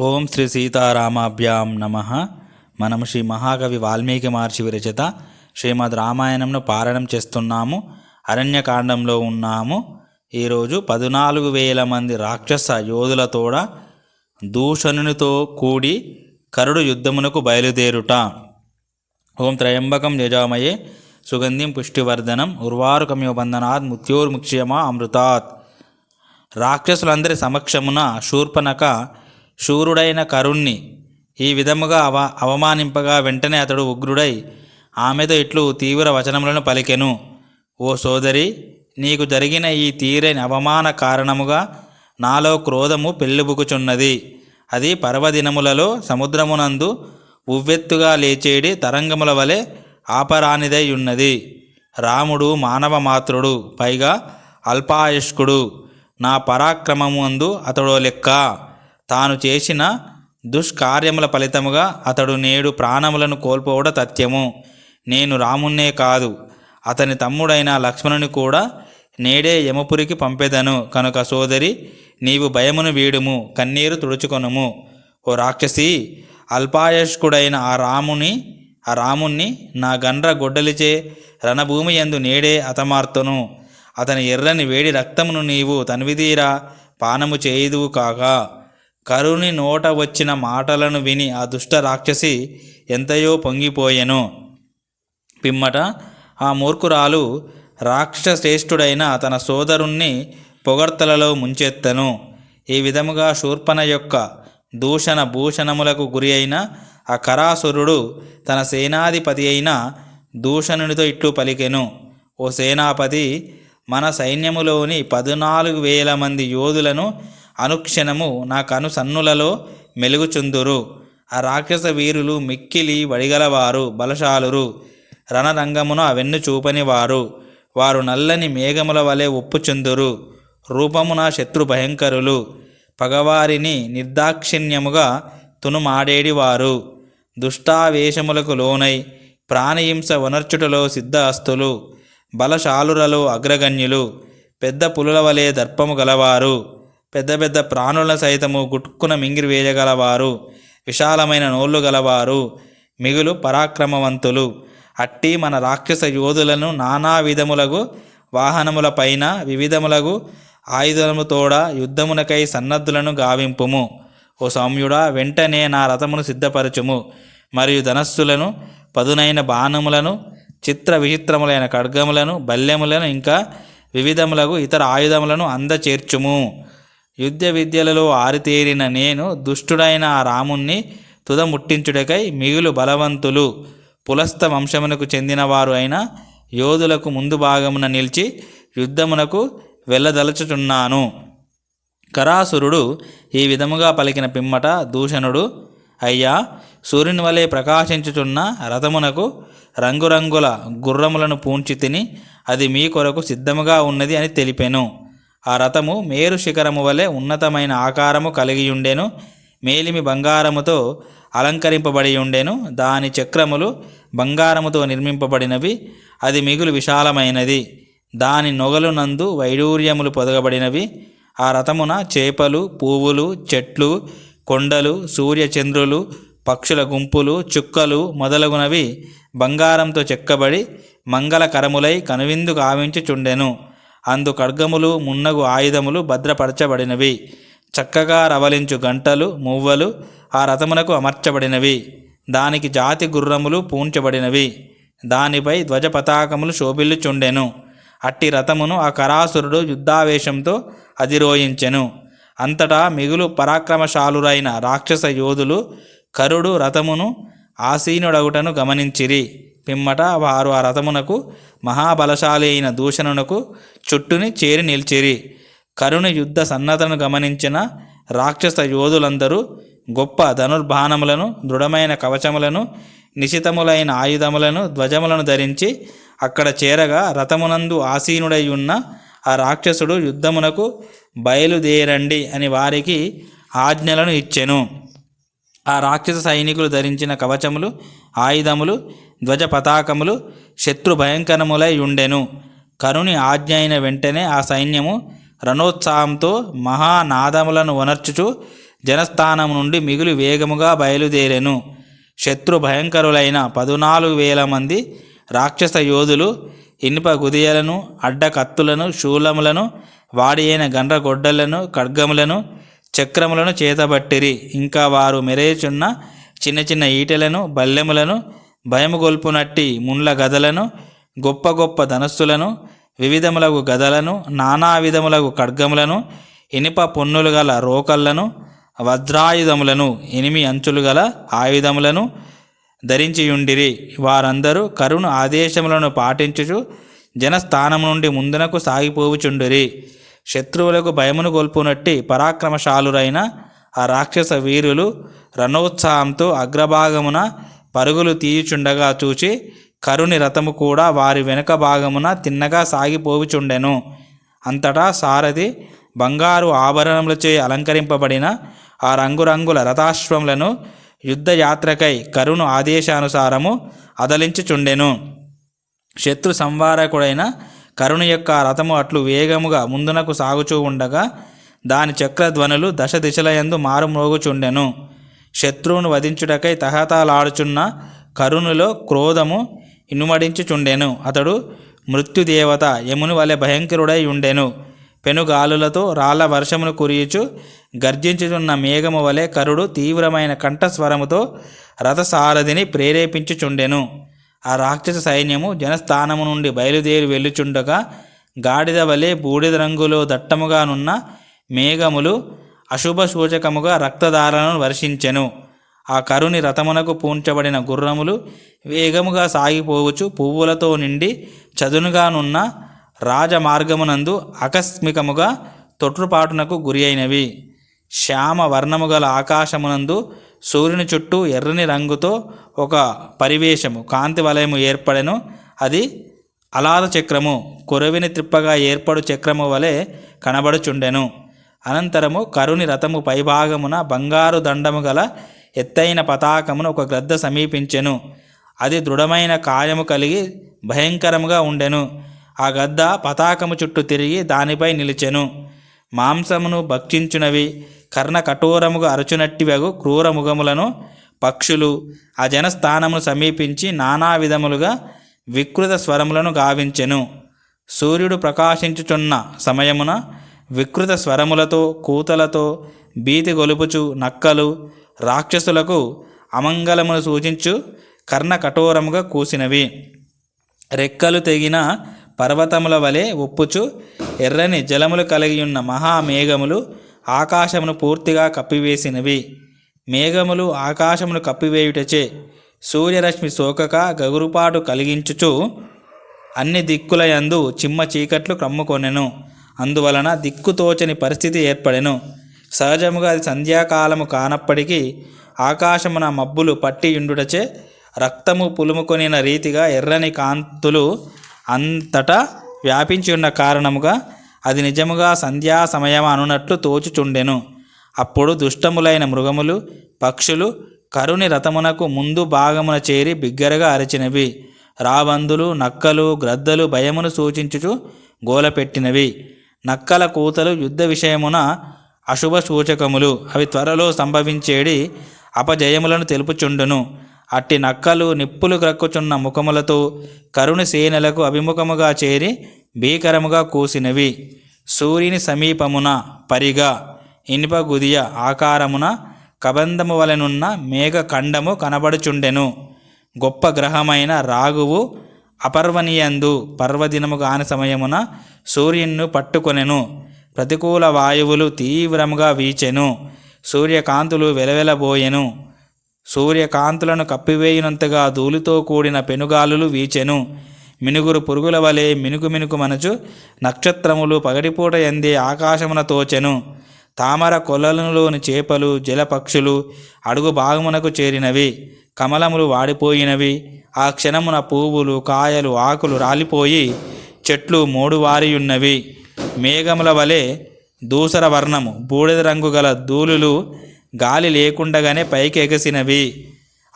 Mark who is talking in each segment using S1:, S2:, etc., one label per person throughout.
S1: ఓం శ్రీ సీతారామాభ్యాం నమ. మనము శ్రీ మహాకవి వాల్మీకి మహర్షి విరచిత శ్రీమద్ రామాయణంను పారాయణం చేస్తున్నాము. అరణ్యకాండంలో ఉన్నాము. ఈరోజు పద్నాలుగు వేల మంది రాక్షస యోధులతోడ దూషణునితో కూడి కరుడు యుద్ధమునకు బయలుదేరుట. ఓం త్రయంబకం యజామయే సుగంధిం పుష్టివర్ధనం ఉర్వారుకమ్య బంధనాత్ మృత్యోర్ముక్ష్యమా అమృతాత్. రాక్షసులందరి సమక్షమున శూర్పనక శూరుడైన కరుణ్ణి ఈ విధముగా అవ అవమానింపగా వెంటనే అతడు ఉగ్రుడై ఆమెతో ఇట్లు తీవ్ర వచనములను పలికెను. ఓ సోదరి నీకు జరిగిన ఈ తీరని అవమాన కారణముగా నాలో క్రోధము పెళ్ళిబుకుచున్నది. అది పర్వదినములలో సముద్రమునందు ఉవ్వెత్తుగా లేచేడి తరంగముల వలె ఆపరానిదై ఉన్నది రాముడు మానవ మాత్రుడు పైగా అల్పాయుష్కుడు. నా పరాక్రమము అందు అతడో లెక్క. తాను చేసిన దుష్కార్యముల ఫలితముగా అతడు నేడు ప్రాణములను కోల్పోవడం తథ్యము. నేను రామున్నే కాదు అతని తమ్ముడైన లక్ష్మణుని కూడా నేడే యమపురికి పంపెదను. కనుక సోదరి నీవు భయమును వీడుము కన్నీరు తుడుచుకొనుము. ఓ రాక్షసి అల్పాయష్కుడైన ఆ రాముని ఆ రాముణ్ణి నా గండ్ర గొడ్డలిచే రణభూమి ఎందు నేడే అతమార్తను అతని ఎర్రని వేడి రక్తమును నీవు తన్విదీరా పానము చేయుదువు కాగా. కరుని నోట వచ్చిన మాటలను విని ఆ దుష్ట రాక్షసి ఎంతయో పొంగిపోయెను. పిమ్మట ఆ మూర్ఖురాలు రాక్షస శ్రేష్ఠుడైన తన సోదరుణ్ణి పొగడ్తలలో ముంచెత్తను. ఈ విధముగా శూర్పణ యొక్క దూషణ భూషణములకు గురి అయిన ఆ కరాసురుడు తన సేనాధిపతి అయిన దూషణునితో ఇట్లు పలికెను. ఓ సేనాపతి మన సైన్యములోని పద్నాలుగు వేల మంది యోధులను అనుక్షణము నా కనుసన్నులలో మెలుగుచుందురు. ఆ రాక్షస వీరులు మిక్కిలి వడిగలవారు బలశాలురు. రణరంగమున అవెన్ను చూపని వారు వారు నల్లని మేఘముల వలె ఒప్పుచుందురు రూపమున శత్రు భయంకరులు. పగవారిని నిర్దాక్షిణ్యముగా తునుమాడేడివారు. దుష్టావేశములకు లోనై ప్రాణహింస వనర్చుటలో సిద్ధహస్తులు. బలశాలురలో అగ్రగణ్యులు. పెద్ద పులుల వలె దర్పము గలవారు. పెద్ద పెద్ద ప్రాణులను సైతము గుట్టుకున మింగిరి వేయగలవారు. విశాలమైన నోళ్ళు గలవారు. మిగులు పరాక్రమవంతులు. అట్టి మన రాక్షస యోధులను నానా విధములగు వాహనములపైన వివిధములగు ఆయుధముతోడ యుద్ధమునకై సన్నద్ధులను గావింపుము. ఓ సౌమ్యుడా వెంటనే నా రథమును సిద్ధపరచుము. మరియు ధనస్సులను పదునైన బాణములను చిత్ర విచిత్రములైన ఖడ్గములను బల్యములను ఇంకా వివిధములకు ఇతర ఆయుధములను అందచేర్చుము. యుద్ధ విద్యలలో ఆరితేరిన నేను దుష్టుడైన ఆ రాముణ్ణి తుదముట్టించుటకై మిగులు బలవంతులు పులస్త వంశమునకు చెందినవారు అయిన యోధులకు ముందు భాగమున నిలిచి యుద్ధమునకు వెళ్ళదలచుచున్నాను. కరాసురుడు ఈ విధముగా పలికిన పిమ్మట దూషణుడు అయ్యా సూర్యుని వలె ప్రకాశించుచున్న రథమునకు రంగురంగుల గుర్రములను పూంచి తిని అది మీ కొరకు సిద్ధముగా ఉన్నది అని తెలిపెను. ఆ రథము మేరు శిఖరము వలె ఉన్నతమైన ఆకారము కలిగి ఉండెను మేలిమి బంగారముతో అలంకరింపబడి ఉండెను దాని చక్రములు బంగారముతో నిర్మింపబడినవి అది మిగులు విశాలమైనది. దాని నొగలు నందు వైడూర్యములు పొదగబడినవి. ఆ రథమున చేపలు పువ్వులు చెట్లు కొండలు సూర్యచంద్రులు పక్షుల గుంపులు చుక్కలు మొదలగునవి బంగారంతో చెక్కబడి మంగళకరములై కనువిందు కావించుచుండెను అందు ఖడ్గములు మున్నగు ఆయుధములు భద్రపరచబడినవి. చక్కగా రవలించు గంటలు మువ్వలు ఆ రథమునకు అమర్చబడినవి. దానికి జాతి గుర్రములు పూంచబడినవి. దానిపై ధ్వజ పతాకములు శోభిల్లుచుండెను. అట్టి రథమును ఆ కరాసురుడు యుద్ధావేశంతో అధిరోహించెను. అంతటా మిగులు పరాక్రమశాలురైన రాక్షస యోధులు కరుడు రథమును ఆసీనుడగుటను గమనించిరి. పిమ్మట వారు ఆ రథమునకు మహాబలశాలి అయిన దూషణునకు చుట్టుని చేరి నిలిచిరి. కరుణ యుద్ధ సన్నద్ధను గమనించిన రాక్షస యోధులందరూ గొప్ప ధనుర్బాణములను దృఢమైన కవచములను నిశితములైన ఆయుధములను ధ్వజములను ధరించి అక్కడ చేరగా రథమునందు ఆసీనుడై ఉన్న ఆ రాక్షసుడు యుద్ధమునకు బయలుదేరండి అని వారికి ఆజ్ఞలను ఇచ్చెను. ఆ రాక్షస సైనికులు ధరించిన కవచములు ఆయుధములు ధ్వజ పతాకములు శత్రు భయంకరములై ఉండెను. కరుని ఆజ్ఞ అయిన వెంటనే ఆ సైన్యము రణోత్సాహంతో మహానాదములను వనర్చుచు జనస్థానం నుండి మిగులు వేగముగా బయలుదేరెను. శత్రు భయంకరులైన పదునాలుగు వేల మంది రాక్షస యోధులు ఇనుప గుదియలను అడ్డకత్తులను శూలములను వాడియైన గండ్రగొడ్డలను ఖడ్గములను చక్రములను చేతబట్టిరి. ఇంకా వారు మెరేచున్న చిన్న చిన్న ఈటెలను బల్లెములను భయముగొల్పునట్టి ముండ్ల గదలను గొప్ప గొప్ప ధనస్సులను వివిధములగు గదలను నానా విధములగు ఖడ్గములను ఇనుప పొన్నులు గల రోకళ్ళను వజ్రాయుధములను ఎనిమి అంచులు గల ఆయుధములను ధరించియుండిరి. వారందరూ కరుణ ఆదేశములను పాటించుచు జనస్థానం నుండి ముందునకు సాగిపోవుచుండిరి. శత్రువులకు భయమును కోల్పోనట్టి పరాక్రమశాలురైన ఆ రాక్షస వీరులు రణోత్సాహంతో అగ్రభాగమున పరుగులు తీయుచుండగా చూచి కరుని రథము కూడా వారి వెనుక భాగమున తిన్నగా సాగిపోవుచుండెను. అంతటా సారథి బంగారు ఆభరణములచే అలంకరింపబడిన ఆ రంగురంగుల రథాశ్వములను యుద్ధయాత్రకై కరును ఆదేశానుసారము అదలించుచుండెను. శత్రు సంవారకుడైన కరుణ యొక్క రథము అట్లు వేగముగా ముందునకు సాగుచూ ఉండగా దాని చక్రధ్వనులు దశ దిశలయందు మారుమ్రోగుచుండెను శత్రువును వధించుటకై తహతాలాడుచున్న కరుణులో క్రోధము ఇనుమడించుచుండెను. అతడు మృత్యుదేవత యముని వలె భయంకరుడై ఉండెను. పెనుగాలులతో రాళ్ళ వర్షమును కురియుచు గర్జించుచున్న మేఘము వలె కరుడు తీవ్రమైన కంఠస్వరముతో రథసారథిని ప్రేరేపించుచుండెను. ఆ రాక్షస సైన్యము జనస్థానము నుండి బయలుదేరి వెళ్ళుచుండగా గాడిద వలె బూడిద రంగులో దట్టముగానున్న మేఘములు అశుభ సూచకముగా రక్తదారాలను వర్షించెను. ఆ కరుని రథమునకు పూంచబడిన గుర్రములు వేగముగా సాగిపోవచ్చు. పువ్వులతో నిండి చదునుగానున్న రాజమార్గమునందు ఆకస్మికముగా తొట్రుపాటునకు గురి అయినవి. శ్యామ వర్ణము గల ఆకాశమునందు సూర్యుని చుట్టూ ఎర్రని రంగుతో ఒక పరివేశము కాంతి వలయము ఏర్పడెను. అది అలాద చక్రము కొరవిని త్రిప్పగా ఏర్పడు చక్రము వలె కనబడుచుండెను. అనంతరము కరుని రథము పైభాగమున బంగారు దండము గల ఎత్తైన పతాకమును ఒక గ్రద్ద సమీపించెను. అది దృఢమైన కాయము కలిగి భయంకరముగా ఉండెను. ఆ గద్ద పతాకము చుట్టూ తిరిగి దానిపై నిలిచెను. మాంసమును భక్షించునవి. కర్ణ కఠోరముగా అరచునట్టివగు క్రూరముఖములను పక్షులు ఆ జనస్థానమును సమీపించి నానా విధములుగా వికృత స్వరములను గావించెను. సూర్యుడు ప్రకాశించుచున్న సమయమున వికృత స్వరములతో కూతలతో భీతి గొలుపుచు నక్కలు రాక్షసులకు అమంగళమును సూచించు కర్ణ కఠోరముగా కూసినవి. రెక్కలు తెగిన పర్వతముల వలె ఒప్పుచు ఎర్రని జలములు కలిగి ఉన్న మహామేఘములు ఆకాశమును పూర్తిగా కప్పివేసినవి. మేఘములు ఆకాశమును కప్పివేయుటచే సూర్యరశ్మి సోకక గగురుపాటు కలిగించుచు అన్ని దిక్కులయందు చిమ్మ చీకట్లు క్రమ్ముకొనెను. అందువలన దిక్కుతోచని పరిస్థితి ఏర్పడెను. సహజముగా అది సంధ్యాకాలము కానప్పటికీ ఆకాశమున మబ్బులు పట్టియుండుటచే రక్తము పులుముకొనిన రీతిగా ఎర్రని కాంతులు అంతటా వ్యాపించి ఉన్న కారణముగా అది నిజముగా సంధ్యా సమయం అనునట్లు తోచుచుండెను. అప్పుడు దుష్టములైన మృగములు పక్షులు కరుని రథమునకు ముందు భాగమున చేరి బిగ్గరగా అరిచినవి. రాబందులు నక్కలు గ్రద్దలు భయమును సూచించుచు గోలపెట్టినవి. నక్కల కూతలు యుద్ధ విషయమున అశుభ సూచకములు. అవి త్వరలో సంభవించేడి అపజయములను తెలుపుచుండును. అట్టి నక్కలు నిప్పులు గ్రక్కుచున్న ముఖములతో కరుణ సేనలకు అభిముఖముగా చేరి భీకరముగా కూసినవి. సూర్యుని సమీపమున పరిగా ఇనుప గుదియ ఆకారమున కబంధము వలెనున్న మేఘఖండము కనబడుచుండెను. గొప్ప గ్రహమైన రాగువు అపర్వనీయందు పర్వదినము కాని సమయమున సూర్యున్ను పట్టుకొనెను. ప్రతికూల వాయువులు తీవ్రముగా వీచెను. సూర్యకాంతులు వెలవెలబోయెను. సూర్యకాంతులను కప్పివేయినంతగా ధూళితో కూడిన పెనుగాలులు వీచెను. మినుగురు పురుగుల వలె మినుకు మినుకు మనచు నక్షత్రములు పగటిపూట ఎందే ఆకాశమున తోచెను తామర కొలనులోని చేపలు జలపక్షులు అడుగు భాగమునకు చేరినవి. కమలములు వాడిపోయినవి. ఆ క్షణమున పువ్వులు కాయలు ఆకులు రాలిపోయి చెట్లు మోడువారియున్నవి. మేఘముల వలె దూసర వర్ణము బూడిద రంగు గల ధూళులు గాలి లేకుండగానే పైకి ఎగసినవి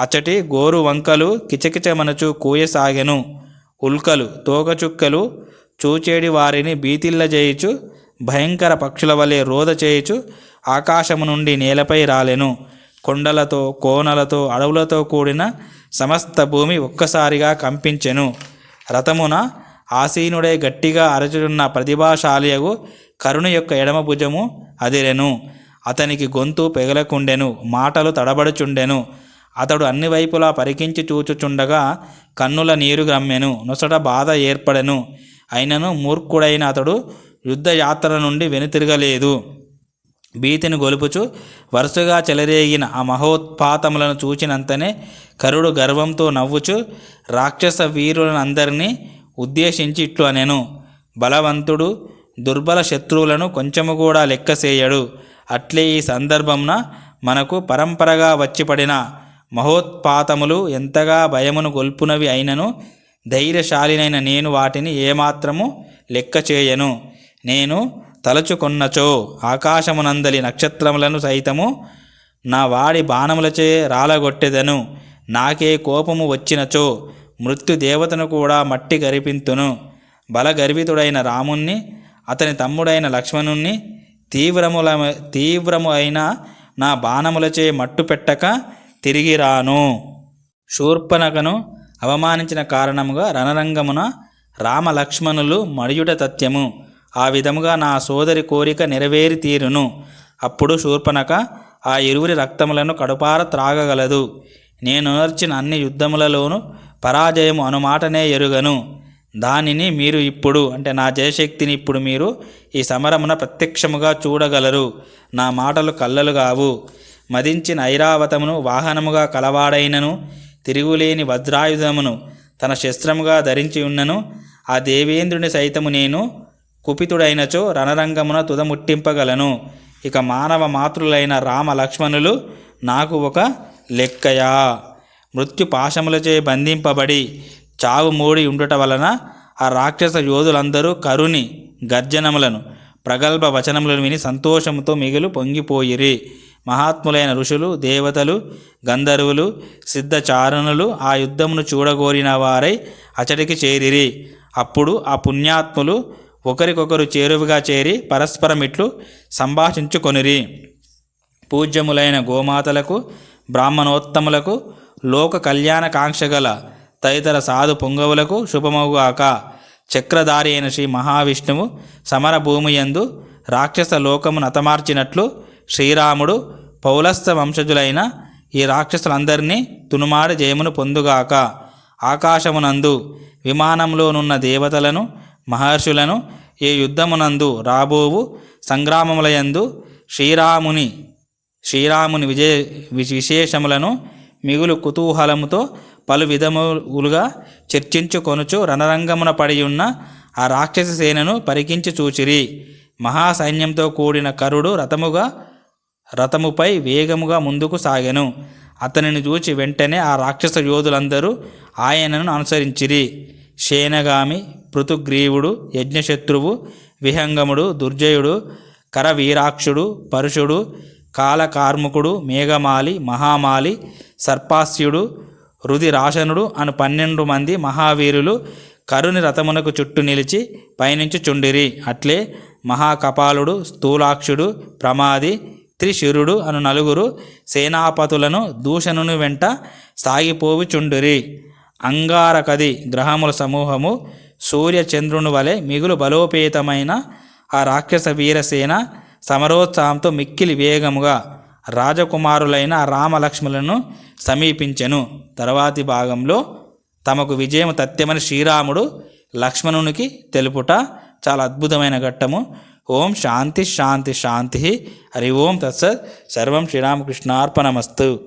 S1: అచ్చటి గోరు వంకలు కిచకిచమనుచు కూయసాగెను. ఉల్కలు తోకచుక్కలు చూచేడి వారిని బీతిల్ల చేయుచు భయంకర పక్షుల వలె రోద చేయుచు ఆకాశము నుండి నేలపై రాలెను. కొండలతో కోనలతో అడవులతో కూడిన సమస్త భూమి ఒక్కసారిగా కంపించెను. రథమున ఆసీనుడే గట్టిగా అరచున్న ప్రతిభాశాలియగు కరుణ యొక్క ఎడమ భుజము అదిరెను. అతనికి గొంతు పెగలకుండెను మాటలు తడబడుచుండెను. అతడు అన్ని వైపులా పరికించి చూచుచుండగా కన్నుల నీరు గ్రమ్మెను నొసట బాధ ఏర్పడెను. అయినను మూర్ఖుడైన అతడు యుద్ధయాత్ర నుండి వెనుతిరగలేదు. భీతిని గొలుపుచు వరుసగా చెలరేగిన ఆ మహోత్పాతములను చూచినంతనే కరుడు గర్వంతో నవ్వుచు రాక్షస వీరులనందరినీ ఉద్దేశించి ఇట్లు అనెను బలవంతుడు దుర్బల శత్రువులను కొంచెము కూడా లెక్కసేయడు. అట్లే ఈ సందర్భంన మనకు పరంపరగా వచ్చిపడిన మహోత్పాతములు ఎంతగా భయమును గొల్పునవి అయినను ధైర్యశాలినైన నేను వాటిని ఏమాత్రము లెక్క చేయను. నేను తలచుకొన్నచో ఆకాశమునందలి నక్షత్రములను సైతము నా వాడి బాణములచే రాలగొట్టెదను. నాకే కోపము వచ్చినచో మృత్యు దేవతను కూడా మట్టి గరిపింతును. బలగర్వితుడైన రాముణ్ణి అతని తమ్ముడైన లక్ష్మణుణ్ణి తీవ్రముల తీవ్రము అయిన నా బాణములచే మట్టు పెట్టక తిరిగి రాను. శూర్పణకను అవమానించిన కారణముగా రణరంగమున రామలక్ష్మణులు మడియుట తత్యము ఆ విధముగా నా సోదరి కోరిక నెరవేరి తీరును. అప్పుడు శూర్పణక ఆ ఇరువురి రక్తములను కడుపార త్రాగగలదు. నేను నర్చిన అన్ని యుద్ధములలోనూ పరాజయము అనుమాటనే ఎరుగను. దానిని మీరు ఇప్పుడు అంటే నా జయశక్తిని ఇప్పుడు మీరు ఈ సమరమున ప్రత్యక్షముగా చూడగలరు. నా మాటలు కళ్ళలు కావు. మదించిన ఐరావతమును వాహనముగా కలవాడైనను తిరుగులేని వజ్రాయుధమును తన శస్త్రముగా ధరించి ఉన్నను ఆ దేవేంద్రుని సైతము నేను కుపితుడైనచో రణరంగమున తుదముట్టింపగలను. ఇక మానవ మాతృలైన రామ లక్ష్మణులు నాకు ఒక లెక్కయా. మృత్యు పాశములచే బంధింపబడి చావు మూడి ఉండుట వలన ఆ రాక్షస యోధులందరూ కరుని గర్జనములను ప్రగల్భ వచనములను విని సంతోషముతో మిగులు పొంగిపోయిరి. మహాత్ములైన ఋషులు దేవతలు గంధర్వులు సిద్ధచారణులు ఆ యుద్ధమును చూడగోరిన వారై అచడికి చేరిరి. అప్పుడు ఆ పుణ్యాత్ములు ఒకరికొకరు చేరువుగా చేరి పరస్పరం ఇట్లు సంభాషించుకొనిరి. పూజ్యములైన గోమాతలకు బ్రాహ్మణోత్తములకు లోక కళ్యాణకాంక్ష గల తదితర సాధు పొంగవులకు శుభమవుగాక చక్రధారి అయిన శ్రీ మహావిష్ణువు సమరభూమియందు రాక్షస లోకమును నతమార్చినట్లు శ్రీరాముడు పౌలస్త వంశజులైన ఈ రాక్షసులందరినీ తునుమాడి జయమును పొందుగాక. ఆకాశమునందు విమానంలోనున్న దేవతలను మహర్షులను ఈ యుద్ధమునందు రాబోవు సంగ్రామములయందు శ్రీరాముని శ్రీరాముని విజయ విశేషములను మిగులు కుతూహలముతో పలు విధములుగా చర్చించుకొనుచు రణరంగమున పడి ఉన్న ఆ రాక్షస సేనను పరికించి చూచిరి. మహాసైన్యంతో కూడిన కరుడు రథముగా రథముపై వేగముగా ముందుకు సాగెను. అతనిని చూచి వెంటనే ఆ రాక్షస యోధులందరూ ఆయనను అనుసరించిరి. శేనగామి పృతుగ్రీవుడు యజ్ఞశత్రువు విహంగముడు దుర్జయుడు కరవీరాక్షుడు పరుషుడు కాలకార్ముకుడు మేఘమాలి మహామాలి సర్పాస్యుడు రుధిరాశనుడు అను పన్నెండు మంది మహావీరులు కరుని రథమునకు చుట్టూ నిలిచి పయనించి చుండిరి. అట్లే మహాకపాలుడు స్థూలాక్షుడు ప్రమాది త్రిశిరుడు అను నలుగురు సేనాపతులను దూషణుని వెంట సాగిపోవుచుండిరి అంగారకది గ్రహముల సమూహము సూర్య చంద్రుని వలె మిగులు బలోపేతమైన ఆ రాక్షస వీరసేన సమరోత్సాహంతో మిక్కిలి వేగముగా రాజకుమారులైన రామలక్ష్ములను సమీపించెను. తర్వాతి భాగంలో తమకు విజయం తథ్యమని శ్రీరాముడు లక్ష్మణునికి తెలుపుట చాలా అద్భుతమైన ఘట్టము. ఓం శాంతి శాంతి శాంతి. హరి ఓం తత్సత్. సర్వం శ్రీరామకృష్ణార్పణమస్తు.